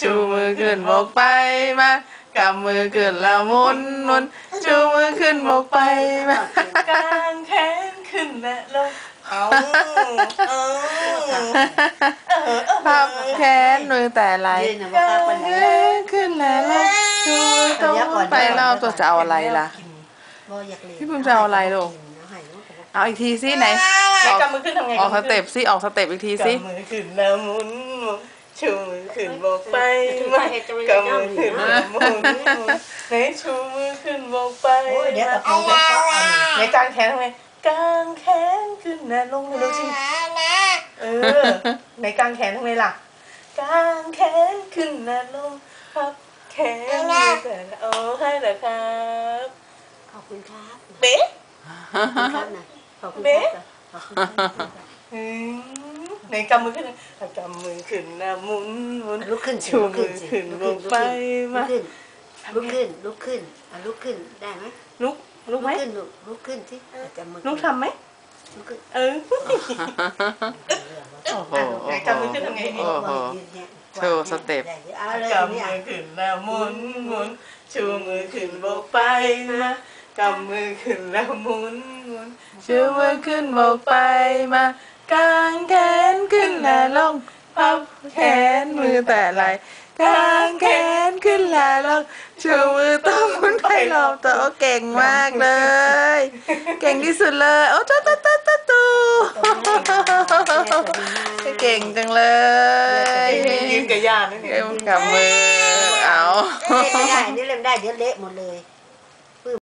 ชูมือขึ้นบกไปมากำมือขึ้นแล้วหมุนหมุนชูมือขึ้นบกไปมากางแขนขึ้นและลงเอาเอาพับแขนมือแต่ไหลยืนนะว่าป้าปันแขนขึ้นและลงชูมือตรงไปรอบตัวจะเอาอะไรล่ะ บ่อยากเล่นพี่ปุ้มจะเอาอะไรลูก เอาให้ลูกก็บอกเอาอีกทีสิไหนไหนออกกำมือขึ้นทำไงออกสเต็ปสิออกสเต็ปอีกทีสิกำมือขึ้นแล้วหมุนหมุน ชูมือขึ้นบกไปมากำมือขึ้นแล้วหมุนหมุนไหนชูมือขึ้นบกไปโอ้ยเดี๋ยวกับผมจะก็อันนี้ไหนกางแขนทำไงกางแขนขึ้นและลงเร็วๆสิเออไหนกางแขนทำไงล่ะกางแขนขึ้นและลงพับแขนมือแต่ละโอ้ให้เหรอครับขอบคุณครับเบ๊ะขอบคุณครับนะขอบคุณครับ ขอบคุณครับอืมไหนกำมือขึ้นอะกำมือขึ้นนะหมุนหมุนลุกขึ้นสิชูลุกมืขึ้อนสิขึ้นลุกลขึ้นงลุกไปขึ้นมาลุกขึ้นลุกขึ้นลุกขึ้นอะลุกขึ้นได้ไหมลุกลุกไหมขึ้นลุกลุกขึ้นสิจะมือลุกทำไหมลุกขึ้นเออโอ้โหไหนกำมือขึ้นทำไงโอ้โหโชว์สเต็ปเอาเลยกำเนี่ยมือขึ้นแล้วหมุนหมุนชูมือขึ้นโบกไปมากำมือขึ้นแล้วหมุนหมุนชูมือขึ้นบกไปมากางแขน ขึ้นและลงพับแขนมือแต่ไหลกางแขนขึ้นและลงชูมือต้องหมุนไปรอบตัวโอ้เก่งมากเลย เก่งที่สุดเลย โอ้ตุ๊ตุ๊ตุ๊ตุ๊ตุ๊เก่งจังเลยยืนกับยานั่นเอเก่งงกับมือเอาเล่นไม่ได้นี่เล่นได้เดี๋ยวเละหมดเลยเ